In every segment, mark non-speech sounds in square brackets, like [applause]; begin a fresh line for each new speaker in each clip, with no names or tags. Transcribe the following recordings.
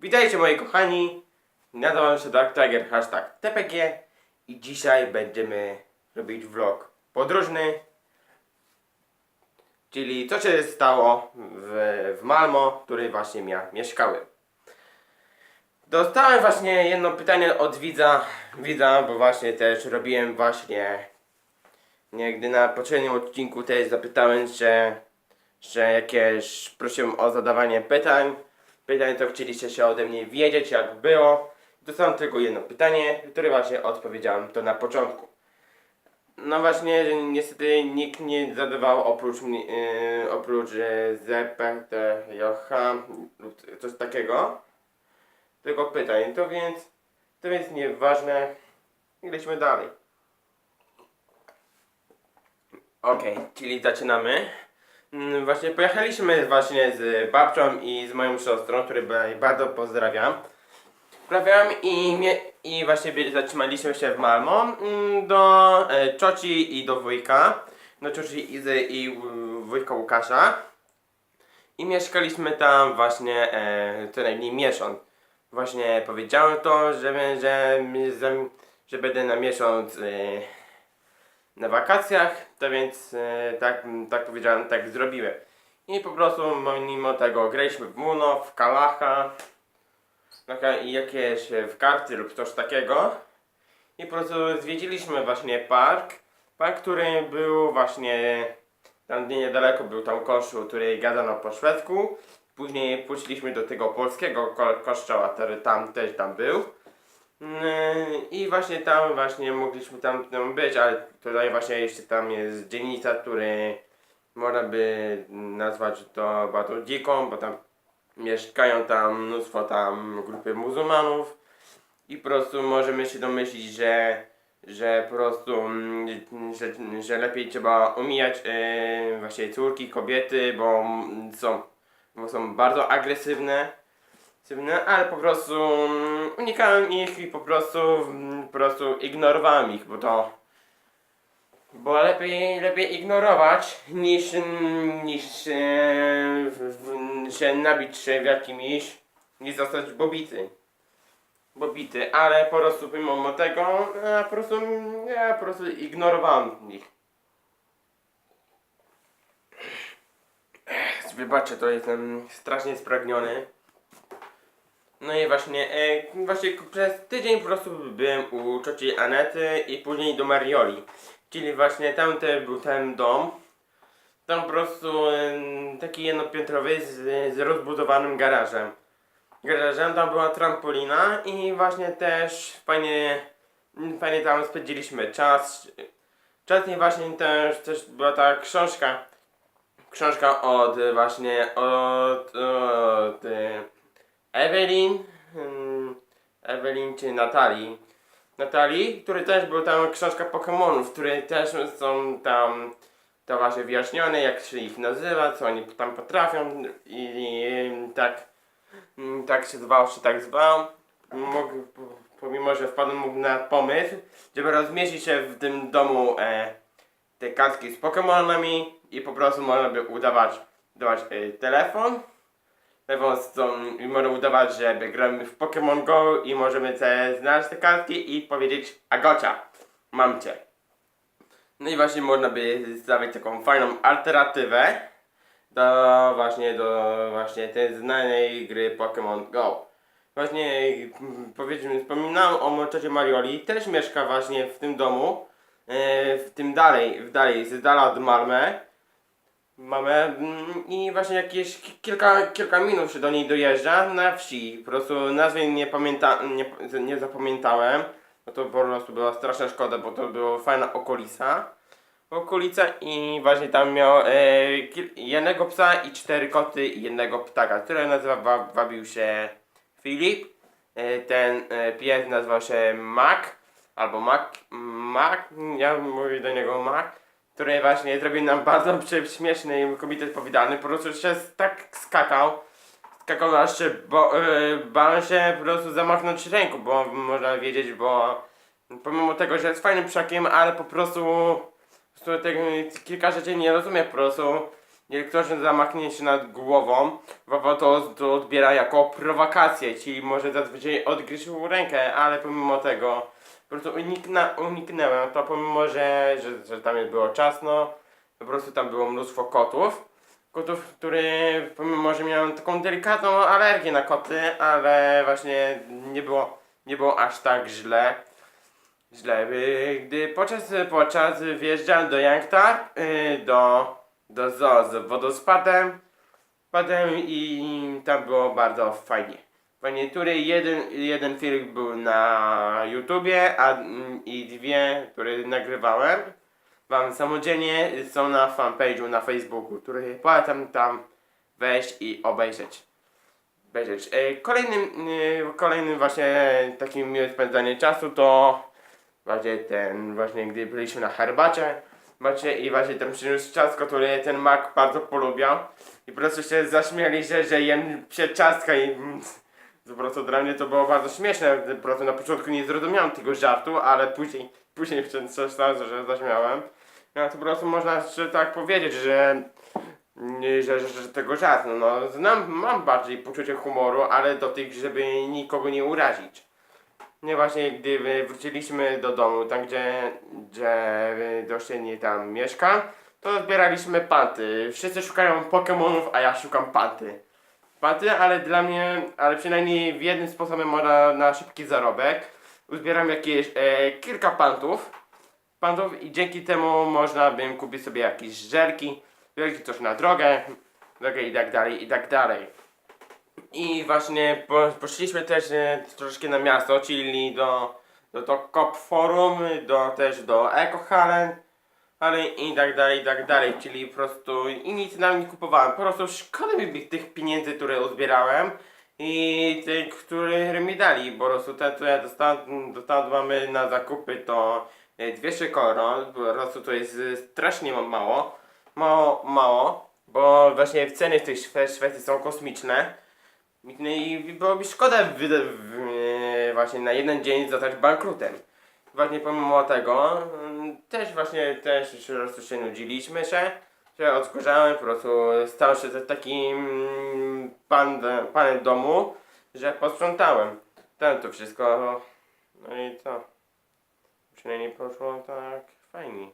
Witajcie moi kochani, nazywam się Dark Tiger, hashtag TPG i dzisiaj będziemy robić vlog podróżny, czyli co się stało w, w Malmo, w której właśnie ja mieszkałem. Dostałem właśnie jedno pytanie od widza, widza, bo właśnie też robiłem właśnie, nie, gdy na poprzednim odcinku też zapytałem, że, że jakieś, prosiłem o zadawanie pytań, pytań, to chcieliście się ode mnie wiedzieć, jak było. Dostałem tylko jedno pytanie, które właśnie odpowiedziałem to na początku. No właśnie, niestety nikt nie zadawał oprócz yy, oprócz yy, ZPT, Jocha lub coś takiego. Tylko pytań, to więc, to więc nieważne. Idźmy dalej. Okej, czyli zaczynamy. Mm, Właśnie pojechaliśmy właśnie z babcią i z moją siostrą, której ba- bardzo pozdrawiam. Pozdrawiam i, i właśnie zatrzymaliśmy się w Malmo mm, do e, cioci i do wujka. Do cioci Izy i wujka Łukasza. I mieszkaliśmy tam właśnie e, co najmniej miesiąc. Właśnie powiedziałem to, że, że, że, że będę na miesiąc e, na wakacjach, to więc e, tak, tak powiedziałem, tak zrobiłem. I po prostu mimo tego graliśmy w Muno, w Kalacha, i jakieś w karty lub coś takiego. I po prostu zwiedziliśmy właśnie park, park, który był właśnie tam niedaleko był tam kościół, który gadano po szwedzku. Później pójdzieliśmy do tego polskiego ko kościoła, który tam też tam był. Mm, I właśnie tam właśnie mogliśmy tam, być, ale tutaj właśnie jeszcze tam jest dzielnica, który można by nazwać to bardzo dziką, bo tam mieszkają tam mnóstwo tam grupy muzułmanów i po prostu możemy się domyślić, że że po prostu mm, że, że lepiej trzeba omijać e, właśnie córki, kobiety, bo są, bo są bardzo agresywne agresywne, ale po prostu mm, unikałem ich i po prostu mm, po prostu ignorowałem ich, bo to bo lepiej, lepiej ignorować niż, niż się nabić się w jakimś niż zostać bobity. Bobity, ale po prostu pomimo tego ja po prostu, ja po prostu ignorowałem ich. Wybaczcie, to jestem strasznie spragniony. No i właśnie, e, właśnie przez tydzień po prostu byłem u cioci Anety i później do Marioli. Czyli właśnie tam też był ten dom. Tam po prostu e, taki jednopiętrowy z, z rozbudowanym garażem. Garażem tam była trampolina i właśnie też fajnie, fajnie tam spędziliśmy czas. Czas i właśnie też, też była ta książka. Książka od właśnie od, od e, Evelyn, hmm, Evelyn czy Natalii. Natalii, który też był tam książka Pokemonów, które też są tam to właśnie wyjaśnione, jak się ich nazywa, co oni tam potrafią i, i tak, mm, tak się zwał, czy tak zwał. Mógł, po- pomimo, że wpadłem na pomysł, żeby rozmieścić się w tym domu e, te kartki z Pokemonami i po prostu można by udawać, dawać e, telefon Stroną i możemy udawać, że gramy w Pokémon Go i możemy znaleźć te kartki i powiedzieć Agocia, mam cię. No i właśnie można by stawić taką fajną alternatywę do właśnie do właśnie tej znanej gry Pokémon Go. Właśnie powiedzmy, wspominałem o moczocie Marioli, też mieszka właśnie w tym domu, e, w tym dalej, w dalej, z dala od Malmę. Mamy mm, i właśnie jakieś ki- kilka, kilka minut się do niej dojeżdża na wsi. Po prostu nazwy nie, pamięta, nie, nie zapamiętałem. No to po prostu była straszna szkoda, bo to była fajna okolica. Okolica i właśnie tam miał e, jednego psa i cztery koty i jednego ptaka, który nazywa, wa, wabił się Filip. E, ten e, pies nazywał się Mac albo Mac, Mac, ja mówię do niego Mac który właśnie zrobił nam bardzo [laughs] śmieszny komitet powiedziany, po prostu się tak skakał, skakał aż się, bo, yy, bałem się po prostu zamachnąć ręką, bo można wiedzieć, bo pomimo tego, że jest fajnym psiakiem, ale po prostu, po kilka rzeczy nie rozumie po prostu, jeżeli ktoś zamachnie się nad głową, Wawa to, to odbiera jako prowokację, czyli może zazwyczaj odgryźć mu rękę, ale pomimo tego po prostu unikna, uniknęłem to, pomimo że, że, że tam było czasno, po prostu tam było mnóstwo kotów. Kotów, które pomimo, że miałem taką delikatną alergię na koty, ale właśnie nie było, nie było aż tak źle. Źle, gdy podczas, podczas wjeżdżałem do Yanktar, y, do, do zoo z wodospadem, i tam było bardzo fajnie. Fajnie, który jeden, jeden film był na YouTubie, a mm, i dwie, które nagrywałem wam samodzielnie są na fanpage'u na Facebooku, który polecam tam wejść i obejrzeć. obejrzeć. E, Kolejnym, e, kolejnym właśnie takim miłym spędzaniem czasu to właśnie ten, właśnie gdy byliśmy na herbacie właśnie i właśnie ten przyniósł ciastko, które ten Mak bardzo polubiał i po prostu się zaśmiali, że, że jem się ciastka i mm, po prostu dla mnie to było bardzo śmieszne, po prostu na początku nie zrozumiałem tego żartu, ale później, później tam, że zaśmiałem. No to po prostu można tak powiedzieć, że, że, że, że tego żart. No, znam, mam bardziej poczucie humoru, ale do tych, żeby nikogo nie urazić. Nie właśnie gdy wróciliśmy do domu, tam gdzie, gdzie dościennie tam mieszka, to zbieraliśmy panty. Wszyscy szukają Pokemonów, a ja szukam panty. Panty, ale dla mnie, ale przynajmniej w jednym sposobem można na szybki zarobek. Uzbieram jakieś e, kilka pantów pantów i dzięki temu można bym kupić sobie jakieś żelki, żelki coś na drogę, drogę i tak dalej, i tak dalej. I właśnie po, poszliśmy też e, troszeczkę na miasto, czyli do, do to Cop Forum, do, też do Eco Hallen, ale i tak dalej, i tak dalej, czyli po prostu i nic nam nie kupowałem, po prostu szkoda mi tych pieniędzy, które uzbierałem i tych, które mi dali, po prostu te, co ja dostałem, dostałem mamy na zakupy to e, 200 koron, po prostu to jest e, strasznie ma- mało, mało, mało, bo właśnie ceny w tej Szwe- Szwecji są kosmiczne. No i byłoby szkoda e, właśnie na jeden dzień zostać bankrutem. Właśnie pomimo tego też właśnie też po prostu się nudziliśmy się, że odkurzałem, po prostu stał się takim mm, pan, panem domu, że posprzątałem. Ten to wszystko. No i co? Przynajmniej poszło tak fajnie.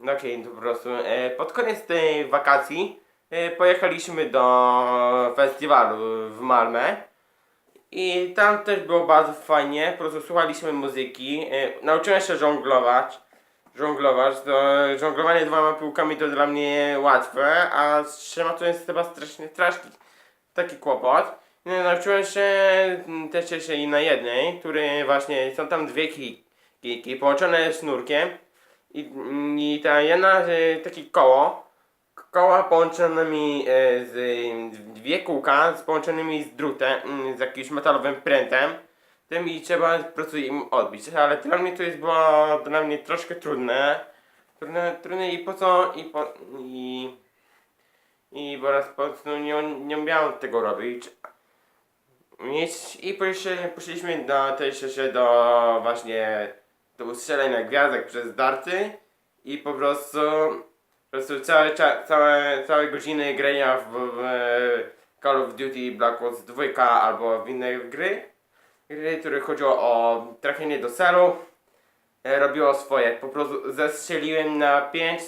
No okej, to po prostu e, pod koniec tej wakacji e, pojechaliśmy do festiwalu w Malmę. I tam też było bardzo fajnie, po prostu słuchaliśmy muzyki, e, nauczyłem się żonglować. Żonglować, to żonglowanie dwoma piłkami to dla mnie łatwe, a z trzema to jest chyba strasznie straszny taki kłopot. No, nauczyłem się mm, też się i na jednej, który właśnie są tam dwie ki- kijki połączone sznurkiem i, mm, i ta jedna e, takie koło, koła połączonymi e, z dwie kółka z połączonymi z drutem, mm, z jakimś metalowym prętem. Tym i trzeba po prostu im odbić. Ale dla mnie to jest było dla mnie troszkę trudne. Trudne, trudne i po co i po i i po raz po prostu nie, nie umiałem tego robić. Mieć- I poszli- poszliśmy do, jeszcze do właśnie do ustrzelenia gwiazdek przez darty i po prostu po prostu całe, całe, całe godziny grania w, w Call of Duty Black Ops 2 albo w inne gry, gry, które chodziło o trafienie do celu, e, robiło swoje. Po prostu zestrzeliłem na 5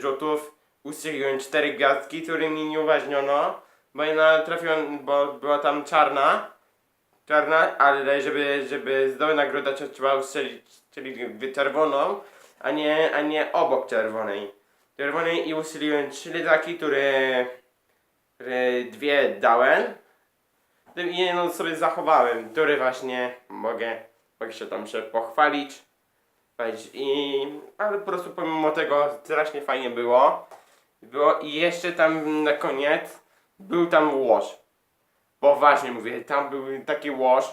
rzutów, ustrzeliłem 4 gwiazdki, którymi nie uważniono, bo jedna trafiłem, bo była tam czarna, czarna, ale żeby, żeby zdobyć nagrodę trzeba ustrzelić czyli czerwoną, a nie, a nie obok czerwonej. Czerwonej i ustrzeliłem trzy lizaki, które, które dwie dałem. Tym jedną sobie zachowałem, który właśnie mogę, mogę się tam się pochwalić. I, ale po prostu pomimo tego strasznie fajnie było. Było i jeszcze tam na koniec był tam łoż. Poważnie mówię, tam był taki łoż,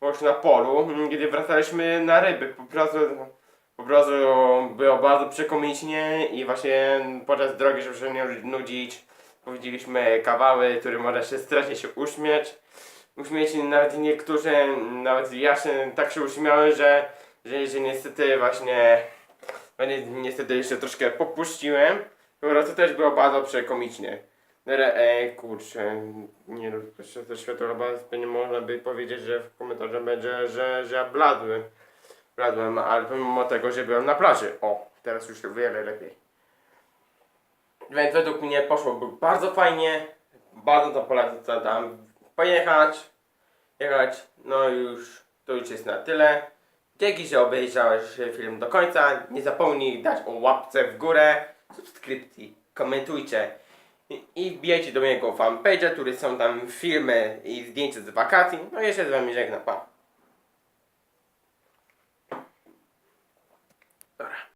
łoż na polu, kiedy wracaliśmy na ryby. Po prostu, po prostu było bardzo przekomicznie i właśnie podczas drogi, żeby się nie nudzić, powiedzieliśmy kawały, które można się strasznie się uśmieć. Uśmieć nawet niektórzy, nawet ja się tak się uśmiałem, że, że, że niestety właśnie, niestety jeszcze troszkę popuściłem. Po prostu też było bardzo przekomicznie. No ale e, kurczę, nie no, jeszcze ze światła nie można by powiedzieć, że w komentarzu będzie, że, że ja bladłem. Bladłem, ale pomimo tego, że byłem na plaży. O, teraz już wiele lepiej. Więc według mnie poszło bardzo fajnie. Bardzo to polecam tam pojechać. Jechać. No już, to już jest na tyle. Dzięki, że obejrzałeś film do końca. Nie zapomnij dać o łapce w górę, subskrypcji, komentujcie. I- I wbijajcie do mojego fanpage'a, który są tam filmy i zdjęcia z wakacji. No i jeszcze z wami żegnam, pa.